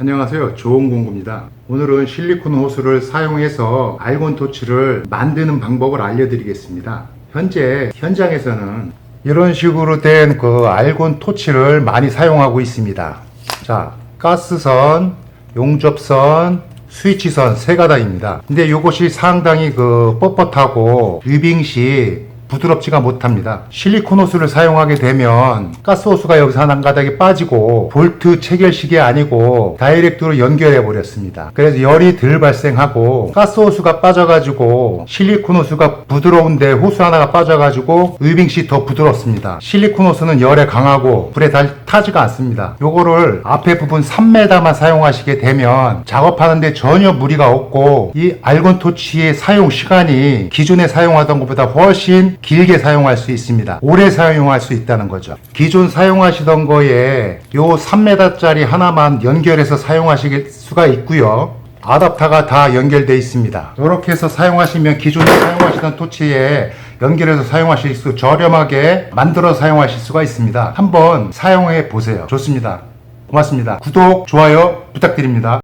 안녕하세요. 좋은공구입니다. 오늘은 실리콘 호스를 사용해서 알곤 토치를 만드는 방법을 알려드리겠습니다. 현재 현장에서는 이런 식으로 된 그 알곤 토치를 많이 사용하고 있습니다. 자, 가스선, 용접선, 스위치선 세 가닥입니다. 근데 이것이 상당히 그 뻣뻣하고 유빙 시 부드럽지가 못합니다. 실리콘 호스를 사용하게 되면 가스 호스가 여기서 한 가닥이 빠지고 볼트 체결식이 아니고 다이렉트로 연결해 버렸습니다. 그래서 열이 덜 발생하고 가스 호스가 빠져가지고 실리콘 호스가 부드러운데 호스 하나가 빠져가지고 위빙시 더 부드럽습니다. 실리콘 호스는 열에 강하고 불에 달 타지가 않습니다. 요거를 앞에 부분 3m만 사용하시게 되면 작업하는데 전혀 무리가 없고 이 알곤 토치의 사용 시간이 기존에 사용하던 것보다 훨씬 길게 사용할 수 있습니다. 오래 사용할 수 있다는 거죠. 기존 사용하시던 거에 요 3m짜리 하나만 연결해서 사용하실 수가 있고요. 아답터가 다 연결되어 있습니다. 이렇게 해서 사용하시면 기존에 사용하시던 토치에 연결해서 사용하실 수 저렴하게 만들어 사용하실 수가 있습니다. 한번 사용해 보세요. 좋습니다. 고맙습니다. 구독, 좋아요 부탁드립니다.